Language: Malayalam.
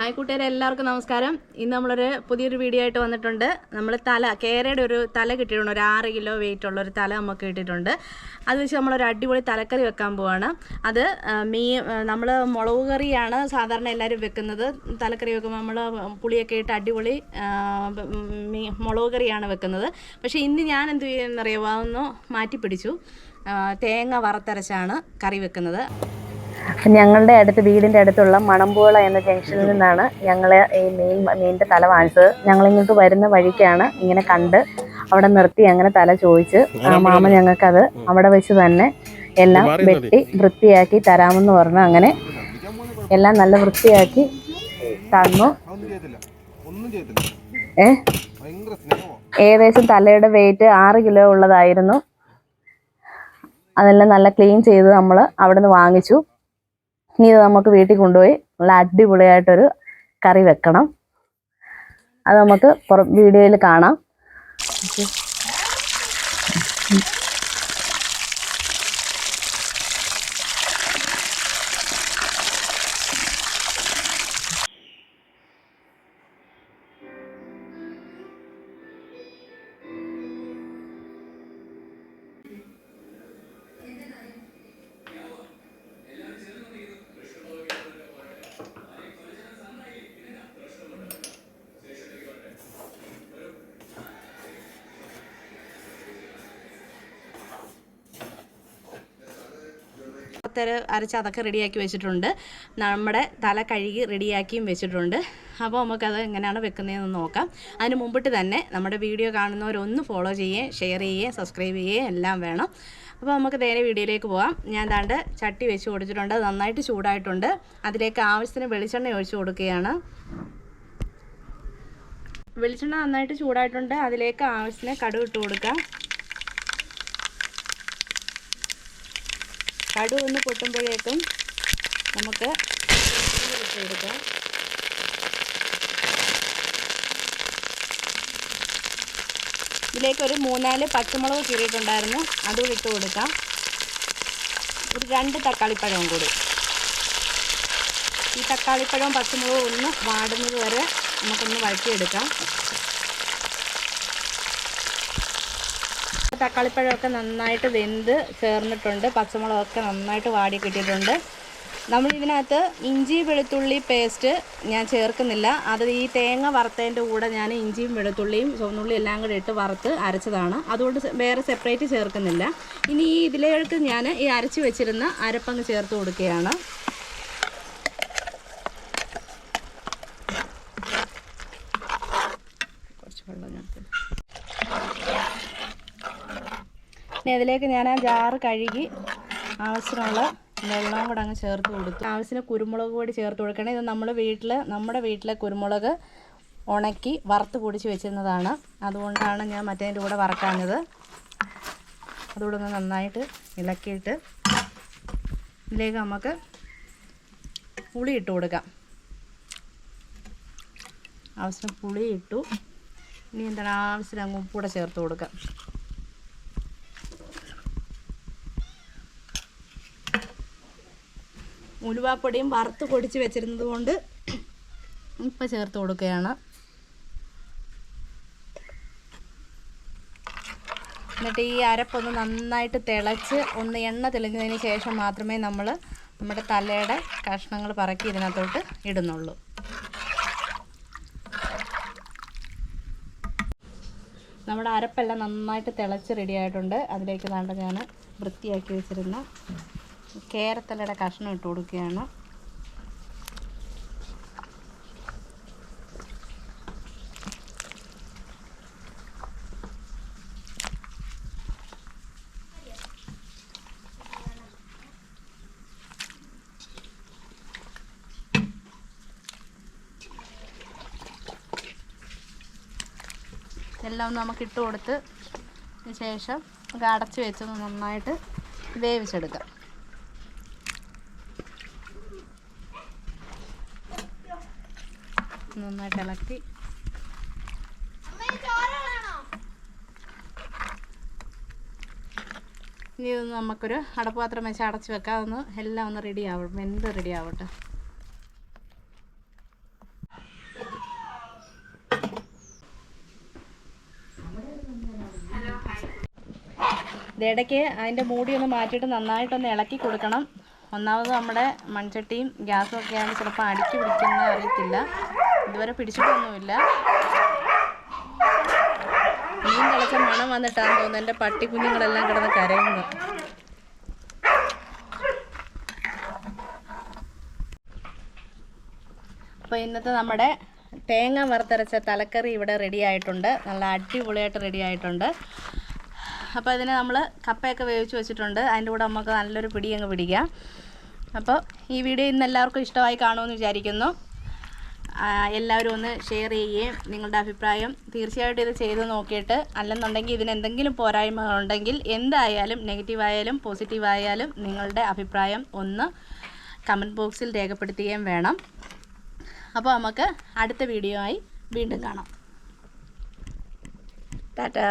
ഹായ് കൂട്ടുകാരെ എല്ലാവർക്കും നമസ്കാരം. ഇന്ന് നമ്മളൊരു പുതിയൊരു വീഡിയോ ആയിട്ട് വന്നിട്ടുണ്ട്. നമ്മൾ തല കേരയുടെ ഒരു തല കിട്ടിയിട്ടുണ്ട്. ഒരു ആറ് കിലോ വെയിറ്റ് ഉള്ള ഒരു തല നമുക്ക് കിട്ടിയിട്ടുണ്ട്. അത് വെച്ച് നമ്മളൊരു അടിപൊളി തലക്കറി വെക്കാൻ പോവാണ്. അത് മീ നമ്മൾ മുളക് കറിയാണ് സാധാരണ എല്ലാവരും വെക്കുന്നത്. തലക്കറി വെക്കുമ്പോൾ നമ്മൾ പുളിയൊക്കെ ഇട്ട് അടിപൊളി മീ മുളക് കറിയാണ് വെക്കുന്നത്. പക്ഷേ ഇന്ന് ഞാൻ എന്ത് ചെയ്യുന്നറിയാമോ അതൊന്ന് മാറ്റി പിടിച്ചു തേങ്ങ വറുത്തരച്ചാണ് കറി വെക്കുന്നത്. ഞങ്ങളുടെ അടുത്ത് വീടിന്റെ അടുത്തുള്ള മണമ്പുള എന്ന ജംഗ്ഷനിൽ നിന്നാണ് ഞങ്ങൾ ഈ മെയിൻ മീനിന്റെ തല വാങ്ങിച്ചത്. ഞങ്ങളിങ്ങോട്ട് വരുന്ന വഴിക്കാണ് ഇങ്ങനെ കണ്ട് അവിടെ നിർത്തി അങ്ങനെ തല ചോദിച്ച് ആ മാമ ഞങ്ങൾക്കത് അവിടെ വെച്ച് തന്നെ എല്ലാം വെട്ടി വൃത്തിയാക്കി തരാമെന്ന് പറഞ്ഞു അങ്ങനെ എല്ലാം നല്ല വൃത്തിയാക്കി തന്നു. ഏ? ഏകദേശം തലയുടെ വെയിറ്റ് ആറ് കിലോ ഉള്ളതായിരുന്നു. അതെല്ലാം നല്ല ക്ലീൻ ചെയ്ത് നമ്മൾ അവിടെ നിന്ന് വാങ്ങിച്ചു. ഇനി ഇത് നമുക്ക് വീട്ടിൽ കൊണ്ടുപോയി നല്ല അടിപൊളിയായിട്ടൊരു കറി വെക്കണം. അത് നമുക്ക് വീഡിയോയിൽ കാണാം. പത്തര അരച്ച് അതൊക്കെ റെഡിയാക്കി വെച്ചിട്ടുണ്ട്. നമ്മുടെ തല കഴുകി റെഡിയാക്കിയും വെച്ചിട്ടുണ്ട്. അപ്പോൾ നമുക്കത് എങ്ങനെയാണ് വെക്കുന്നതെന്ന് നോക്കാം. അതിന് മുമ്പിട്ട് തന്നെ നമ്മുടെ വീഡിയോ കാണുന്നവരൊന്ന് ഫോളോ ചെയ്യുകയും ഷെയർ ചെയ്യുകയും സബ്സ്ക്രൈബ് ചെയ്യുകയും എല്ലാം വേണം. അപ്പോൾ നമുക്ക് നേരെ വീഡിയോയിലേക്ക് പോകാം ഞാൻ ദാണ്ട് ചട്ടി വെച്ച് കൊടുത്തിട്ടുണ്ട്. നന്നായിട്ട് ചൂടായിട്ടുണ്ട്. അതിലേക്ക് ആവശ്യത്തിന് വെളിച്ചെണ്ണ ഒഴിച്ചു കൊടുക്കുകയാണ്. വെളിച്ചെണ്ണ നന്നായിട്ട് ചൂടായിട്ടുണ്ട്. അതിലേക്ക് ആവശ്യത്തിന് കടുക് ഇട്ട് കൊടുക്കാം. കടു ഒന്ന് പൊട്ടുമ്പോഴേക്കും നമുക്ക് ഇട്ട് ഇതിലേക്ക് ഒരു മൂന്നാൽ പച്ചമുളക് കീറിയിട്ടുണ്ടായിരുന്നു. അതും ഇട്ട് കൊടുക്കാം. ഒരു രണ്ട് തക്കാളിപ്പഴവും കൂടി. ഈ തക്കാളിപ്പഴവും പച്ചമുളകും ഒന്ന് വാടുന്നത് വരെ നമുക്കൊന്ന് വഴറ്റിയെടുക്കാം. തക്കാളിപ്പഴമൊക്കെ നന്നായിട്ട് വെന്ത് ചേർന്നിട്ടുണ്ട്. പച്ചമുളകൊക്കെ നന്നായിട്ട് വാടി കിട്ടിയിട്ടുണ്ട്. നമ്മൾ ഇതിനകത്ത് ഇഞ്ചി വെളുത്തുള്ളി പേസ്റ്റ് ഞാൻ ചേർക്കുന്നില്ല. അത് ഈ തേങ്ങ വറുത്തതിന്റെ കൂടെ ഞാൻ ഇഞ്ചിയും വെളുത്തുള്ളിയും ചുവന്നുള്ളി എല്ലാം കൂടെ ഇട്ട് വറുത്ത് അരച്ചതാണ്. അതുകൊണ്ട് വേറെ സെപ്പറേറ്റ് ചേർക്കുന്നില്ല. ഇനി ഈ ഇതിലേക്ക് ഞാൻ ഈ അരച്ച് വെച്ചിരുന്ന അരപ്പങ്ങ് ചേർത്ത് കൊടുക്കുകയാണ്. ഇനി അതിലേക്ക് ഞാൻ ആ ജാറ് കഴുകി ആവശ്യമുള്ള വെള്ളം കൂടെ അങ്ങ് ചേർത്ത് കൊടുത്തു. ആവശ്യത്തിന് കുരുമുളക് കൂടി ചേർത്ത് കൊടുക്കണം. ഇത് നമ്മൾ വീട്ടിൽ നമ്മുടെ വീട്ടിലെ കുരുമുളക് ഉണക്കി വറുത്ത് പൊടിച്ച് വെച്ചിരുന്നതാണ്. അതുകൊണ്ടാണ് ഞാൻ മറ്റേതിന്റെ കൂടെ വറക്കാഞ്ഞത്. അതുകൂടെ ഒന്ന് നന്നായിട്ട് ഇളക്കിയിട്ട് ഇതിലേക്ക് നമുക്ക് പുളി ഇട്ട് കൊടുക്കാം. ആവശ്യത്തിന് പുളി ഇട്ടു. ഇനി എന്താണ്? ആവശ്യത്തിന് അങ്ങ് ഉപ്പൂടെ ചേർത്ത് കൊടുക്കാം. ഉലുവാപ്പൊടിയും വറുത്ത് പൊടിച്ച് വെച്ചിരുന്നത് കൊണ്ട് ഇപ്പം ചേർത്ത് കൊടുക്കുകയാണ്. എന്നിട്ട് ഈ അരപ്പൊന്ന് നന്നായിട്ട് തിളച്ച് ഒന്ന് എണ്ണ തെളിഞ്ഞതിന് ശേഷം മാത്രമേ നമ്മൾ നമ്മുടെ തലയുടെ കഷ്ണങ്ങൾ പറക്കി ഇതിനകത്തോട്ട് ഇടുന്നുള്ളൂ. നമ്മുടെ അരപ്പെല്ലാം നന്നായിട്ട് തിളച്ച് റെഡി ആയിട്ടുണ്ട്. അതിലേക്ക് വേണ്ട ഞാൻ വൃത്തിയാക്കി വെച്ചിരുന്ന കേരത്തലയുടെ കഷ്ണം ഇട്ട് കൊടുക്കുകയാണ്. എല്ലാം നമുക്ക് ഇട്ട് കൊടുത്ത് ശേഷം അടച്ച് വെച്ചൊന്ന് നന്നായിട്ട് വേവിച്ചെടുക്കാം. നന്നായിട്ട് ഇളക്കി. ഇനി ഇത് നമുക്കൊരു അടപ്പാത്രം വെച്ച് അടച്ച് വെക്കാം. ഒന്ന് എല്ലാം ഒന്ന് റെഡി ആവും എന്ത് റെഡി ആവട്ടെ. ഇടയ്ക്ക് അതിന്റെ മൂടി ഒന്ന് മാറ്റിയിട്ട് നന്നായിട്ടൊന്ന് ഇളക്കി കൊടുക്കണം. ഒന്നാമത് നമ്മുടെ മൺചട്ടിയും ഗ്യാസും ഒക്കെയാണ് ചിലപ്പോൾ അടുക്കി പിടിക്കുന്നത് അറിയത്തില്ല. ഇതുവരെ പിടിച്ചിട്ടൊന്നുമില്ല. മീൻ കളിച്ച മണം വന്നിട്ടാന്ന് തോന്നുന്നു എന്റെ പട്ടി കുഞ്ഞുങ്ങളെല്ലാം കിടന്ന് കരയുന്നു. അപ്പോൾ ഇന്നത്തെ നമ്മുടെ തേങ്ങ വറുത്തരച്ച തലക്കറി ഇവിടെ റെഡി ആയിട്ടുണ്ട്. നല്ല അടിപൊളിയായിട്ട് റെഡി ആയിട്ടുണ്ട്. അപ്പോൾ ഇതിന് നമ്മൾ കപ്പയൊക്കെ വേവിച്ച് വെച്ചിട്ടുണ്ട്. അതിന്റെ കൂടെ നമുക്ക് നല്ലൊരു പിടി അങ്ങ് പിടിക്കാം. അപ്പോൾ ഈ വീഡിയോ ഇന്ന് എല്ലാവർക്കും ഇഷ്ടമായി കാണുമെന്ന് വിചാരിക്കുന്നു. എല്ലാവരും ഒന്ന് ഷെയർ ചെയ്യുകയും നിങ്ങളുടെ അഭിപ്രായം തീർച്ചയായിട്ടും ഇത് ചെയ്ത് നോക്കിയിട്ട് അല്ലെന്നുണ്ടെങ്കിൽ ഇതിന് എന്തെങ്കിലും പോരായ്മ ഉണ്ടെങ്കിൽ എന്തായാലും നെഗറ്റീവ് ആയാലും പോസിറ്റീവ് ആയാലും നിങ്ങളുടെ അഭിപ്രായം ഒന്ന് കമന്റ് ബോക്സിൽ രേഖപ്പെടുത്തുകയും വേണം. അപ്പോൾ നമുക്ക് അടുത്ത വീഡിയോ ആയി വീണ്ടും കാണാം. ടാറ്റാ.